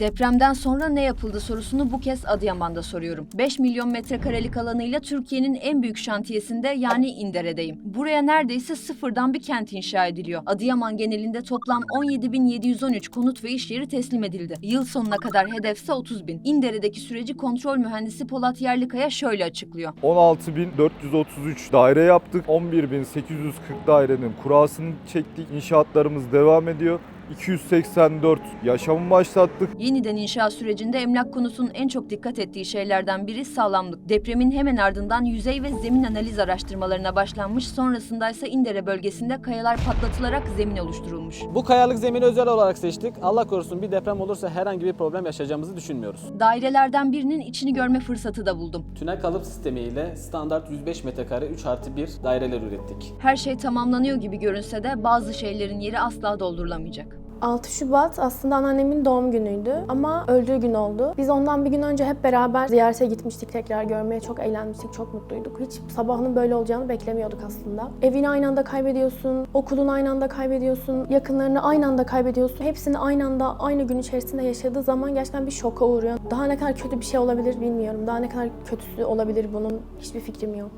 Depremden sonra ne yapıldı sorusunu bu kez Adıyaman'da soruyorum. 5 milyon metrekarelik alanıyla Türkiye'nin en büyük şantiyesinde yani İndere'deyim. Buraya neredeyse sıfırdan bir kent inşa ediliyor. Adıyaman genelinde toplam 17.713 konut ve iş yeri teslim edildi. Yıl sonuna kadar hedefse 30 bin. İndere'deki süreci kontrol mühendisi Polat Yerlikaya şöyle açıklıyor. 16.433 daire yaptık. 11.840 dairenin kurasını çektik. İnşaatlarımız devam ediyor. 284 yaşamı başlattık. Yeniden inşa sürecinde emlak konusunun en çok dikkat ettiği şeylerden biri sağlamlık. Depremin hemen ardından yüzey ve zemin analiz araştırmalarına başlanmış, sonrasında ise İndere bölgesinde kayalar patlatılarak zemin oluşturulmuş. Bu kayalık zemini özel olarak seçtik. Allah korusun bir deprem olursa herhangi bir problem yaşayacağımızı düşünmüyoruz. Dairelerden birinin içini görme fırsatı da buldum. Tünel kalıp sistemi ile standart 105 metrekare 3 artı 1 daireler ürettik. Her şey tamamlanıyor gibi görünse de bazı şeylerin yeri asla doldurulamayacak. 6 Şubat aslında anneannemin doğum günüydü ama öldüğü gün oldu. Biz ondan bir gün önce hep beraber ziyarete gitmiştik tekrar görmeye. Çok eğlenmiştik, çok mutluyduk. Hiç sabahının böyle olacağını beklemiyorduk aslında. Evini aynı anda kaybediyorsun, okulunu aynı anda kaybediyorsun, yakınlarını aynı anda kaybediyorsun. Hepsini aynı anda aynı gün içerisinde yaşadığı zaman gerçekten bir şoka uğruyor. Daha ne kadar kötü bir şey olabilir bilmiyorum. Daha ne kadar kötüsü olabilir bunun hiçbir fikrim yok.